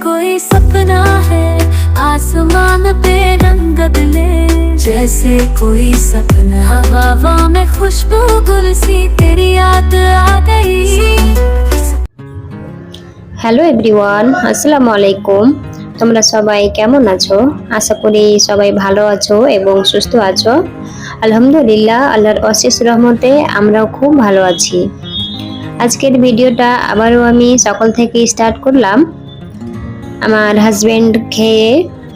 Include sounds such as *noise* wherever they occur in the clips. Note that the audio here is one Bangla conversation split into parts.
कोई सपना है आसमान पे रंग बदले जैसे कोई सपना हवा में खुशबू गुल सी तेरी याद आ गई হ্যালো এভরিওয়ান আসসালামু আলাইকুম তোমরা সবাই কেমন আছো আশা করি সবাই ভালো আছো এবং সুস্থ আছো আলহামদুলিল্লাহ আল্লাহর অশেষ রহমতে আমরাও খুব ভালো আছি আজকের ভিডিওটা আবারও আমি সকাল থেকে স্টার্ট করলাম আমার হাজবেন্ড খেয়ে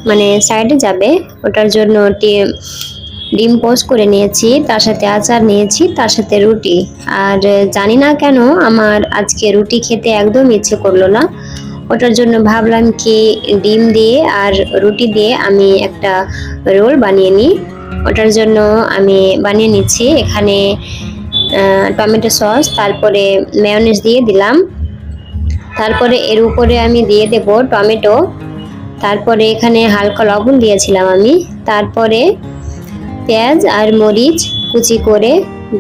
মানে সাইডে যাবে। ওটার জন্য ডিম পোস্ট করে নিয়েছি, তার সাথে আচার নিয়েছি, তার সাথে রুটি। আর জানি না কেন আমার আজকে রুটি খেতে একদম ইচ্ছে করল না। ওটার জন্য ভাবলাম কি ডিম দিয়ে আর রুটি দিয়ে আমি একটা রোল বানিয়ে নিই। ওটার জন্য আমি বানিয়ে নিচ্ছি। এখানে টমেটো সস, তারপরে মেয়নিজ দিয়ে দিলাম। তারপরে এর উপরে আমি দিয়ে দেব টমেটো। তারপরে এখানে হালকা লবণ দিয়েছিলাম আমি। তারপরে পেঁয়াজ আর মরিচ কুচি করে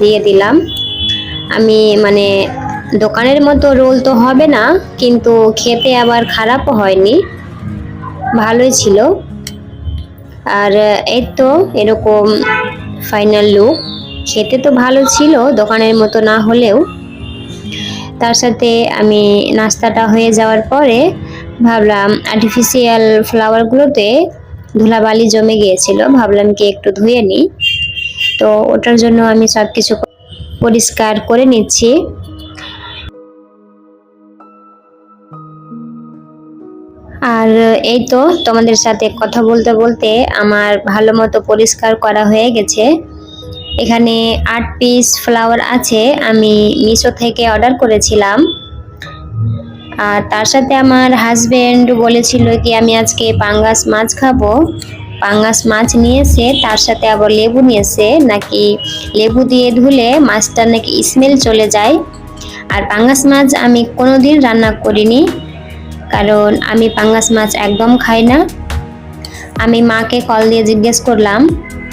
দিয়ে দিলাম। আমি মানে দোকানের মতো রোল তো হবে না, কিন্তু খেতে আবার খারাপও হয়নি। ভালোই ছিল। আর এই তো এরকম ফাইনাল লুক খেতে তো ভালো ছিল, দোকানের মতো না হলেও। তার সাথে আমি নাস্তাটা হয়ে যাওয়ার পরে ভাবলাম আর্টিফিশিয়াল ফ্লাওয়ারগুলোতে ধুলাবালি জমে গিয়েছিল। ভাবলাম কি একটু ধুয়ে নিই। তো ওটার জন্য আমি সব কিছু পরিষ্কার করে নিচ্ছি। আর এই তো তোমাদের সাথে কথা বলতে বলতে আমার ভালো মতো পরিষ্কার করা হয়ে গেছে। এখানে আট পিস ফ্লাওয়ার আছে, আমি মিশো থেকে অর্ডার করেছিলাম। আর তার সাথে আমার হাজবেন্ড বলেছিল কি, আমি আজকে পাঙ্গাস মাছ খাব। পাঙ্গাস মাছ নিয়েছে, তার সাথে আবার লেবু নিয়েছে। নাকি লেবু দিয়ে ধুলে মাছটা নাকি স্মেল চলে যায়। আর পাঙ্গাস মাছ আমি কোনোদিন রান্না করিনি, কারণ আমি পাঙ্গাস মাছ একদম খাই না। আমি মাকে কল দিয়ে জিজ্ঞেস করলাম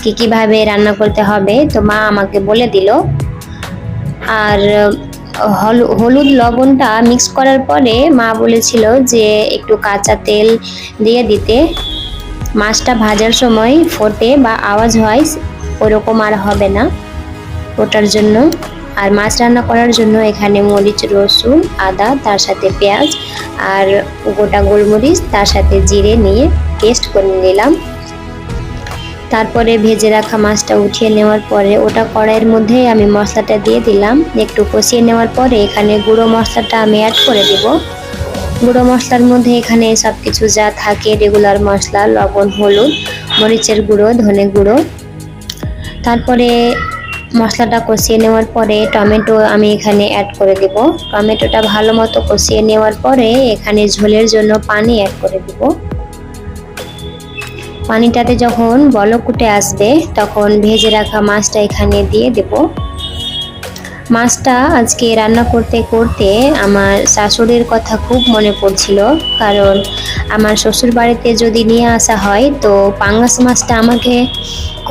কি কীভাবে রান্না করতে হবে, তো মা আমাকে বলে দিল। আর, হলু- হলুদ লবণটা মিক্স করার পরে মা বলেছিল যে একটু কাঁচা তেল দিয়ে দিতে। মাছটা ভাজার সময় ফোটে বা আওয়াজ হয়, ওরকম আর হবে না ওটার জন্য। আর মাছ রান্না করার জন্য এখানে মরিচ, রসুন, আদা, তার সাথে পেঁয়াজ আর গোটা গোলমরিচ, তার সাথে জিরে নিয়ে পেস্ট করে নিলাম। তারপরে ভেজে রাখা মাছটা উঠিয়ে নেওয়ার পরে ওটা কড়াইয়ের মধ্যে আমি মশলাটা দিয়ে দিলাম। একটু কষিয়ে নেওয়ার পরে এখানে গুঁড়ো মশলাটা আমি অ্যাড করে দেব। গুঁড়ো মশলার মধ্যে এখানে সব কিছু যা থাকে রেগুলার মশলা, লবণ, হলুদ, মরিচের গুঁড়ো, ধনে গুঁড়ো। তারপরে মশলাটা কষিয়ে নেওয়ার পরে টমেটো আমি এখানে অ্যাড করে দেব। টমেটোটা ভালো মতো কষিয়ে নেওয়ার পরে এখানে ঝোলের জন্য পানি অ্যাড করে দেবো। পানিটাতে যখন বলক উঠে আসবে, তখন ভেজে রাখা মাছটা এখানে দিয়ে দেব। মাছটা আজকে রান্না করতে করতে আমার শাশুড়ির কথা খুব মনে পড়ছিল, কারণ আমার শ্বশুর বাড়িতে যদি নিয়ে আসা হয়, তো পাঙ্গাস মাছটা আমাকে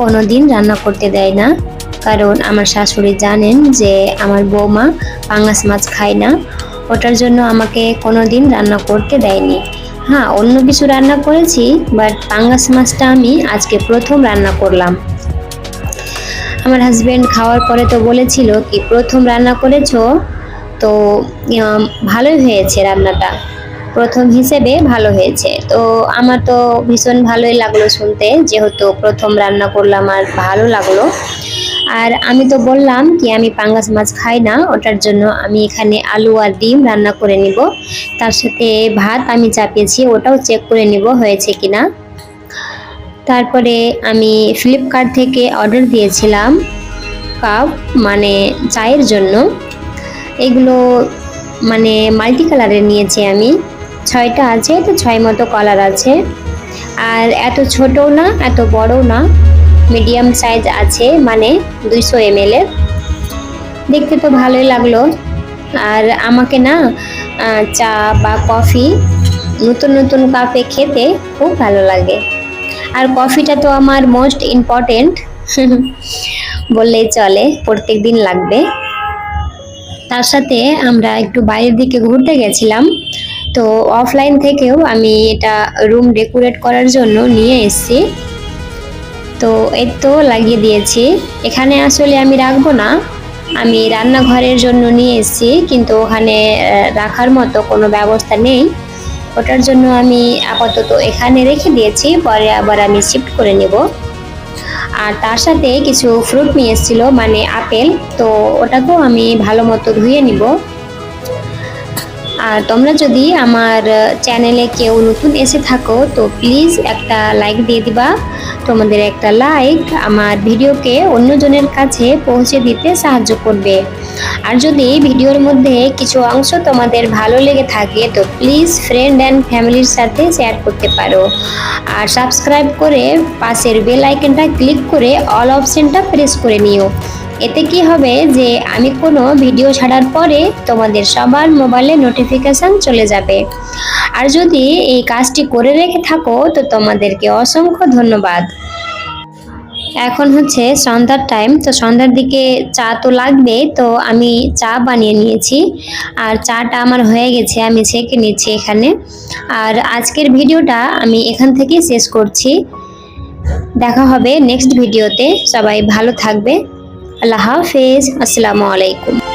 কোনো দিন রান্না করতে দেয় না। কারণ আমার শাশুড়ি জানেন যে আমার বৌমা পাঙ্গাস মাছ খায় না, ওটার জন্য আমাকে কোনো দিন রান্না করতে দেয়নি। হ্যাঁ অন্য কিছু রান্না করেছি বাট পাঙ্গাস মাছটা আমি আজকে প্রথম রান্না করলাম। আমার হাজব্যান্ড খাওয়ার পরে তো বলেছিল কি, প্রথম রান্না করেছ, তো ভালোই হয়েছে রান্নাটা। প্রথম হিসেবে ভালো হয়েছে। তো আমার তো ভীষণ ভালোই লাগল শুনতে, যেহেতু প্রথম রান্না করলাম আর ভালো লাগল। আর আমি তো বললাম কি, আমি পাঙ্গাস মাছ খাই না, ওটার জন্য আমি এখানে আলু আর ডিম রান্না করে নিব। তার সাথে ভাত আমি চাপিয়েছি, ওটাও চেক করে নিব হয়েছে কিনা। তারপরে আমি ফ্লিপকার্ট থেকে অর্ডার দিয়েছিলাম কাপ মানে চায়ের জন্য। এগুলো মানে মাল্টি কালারের নিয়েছি আমি। ছয়টা আছে, তো ছয় মতো কালার আছে। আর এত ছোটও না, এত বড়ও না। মিডিয়াম সাইজ আছে মানে দুইশো এম এর। দেখতে তো ভালোই লাগল। আর আমাকে না চা বা কফি, নতুন নতুন কাপে খেতে খুব ভালো লাগে। আর কফিটা তো আমার মোস্ট ইম্পর্টেন্ট *laughs* বললেই চলে, প্রত্যেক দিন লাগবে। তার সাথে আমরা একটু বাইরের দিকে ঘুরতে গেছিলাম। তো অফলাইন থেকেও আমি এটা রুম ডেকোরেট করার জন্য নিয়ে এসেছি। তো এই তো লাগিয়ে দিয়েছি। এখানে আসলে আমি রাখব না। আমি রান্নাঘরের জন্য নিয়ে এসেছি, কিন্তু ওখানে রাখার মতো কোনো ব্যবস্থা নেই। ওটার জন্য আমি আপাতত এখানে রেখে দিয়েছি, পরে আবার আমি শিফট করে নেব। আর তার সাথে কিছু ফ্রুট নিয়ে এসেছিল মানে আপেল। তো ওটাকেও আমি ভালো মতো ধুয়ে নিব। আর তোমরা যদি আমার চ্যানেলে কেউ নতুন এসে থাকো, তো প্লিজ একটা লাইক দিয়ে দিবা। তোমাদের একটা লাইক আমার ভিডিওকে অন্যজনের কাছে পৌঁছে দিতে সাহায্য করবে। আর যদি ভিডিওর মধ্যে কিছু অংশ তোমাদের ভালো লেগে থাকে, তো প্লিজ ফ্রেন্ড অ্যান্ড ফ্যামিলির সাথে শেয়ার করতে পারো। আর সাবস্ক্রাইব করে পাশের বেল আইকনটা ক্লিক করে অল অপশনটা প্রেস করে নিও। এতে কি হবে যে আমি কোনো ভিডিও ছাড়ার পরে তোমাদের সবার মোবাইলে নোটিফিকেশান চলে যাবে। আর যদি এই কাজটি করে রেখে থাকো, তো তোমাদেরকে অসংখ্য ধন্যবাদ। এখন হচ্ছে সন্ধ্যার টাইম তো সন্ধ্যার দিকে চা তো লাগবে, তো আমি চা বানিয়ে নিয়েছি। আর চাটা আমার হয়ে গেছে, আমি ছেঁকে নিচ্ছি এখানে। আর আজকের ভিডিওটা আমি এখান থেকেই শেষ করছি। দেখা হবে নেক্সট ভিডিওতে সবাই ভালো থাকবে। আল্লাহ হাফেজ আসসালামু আলাইকুম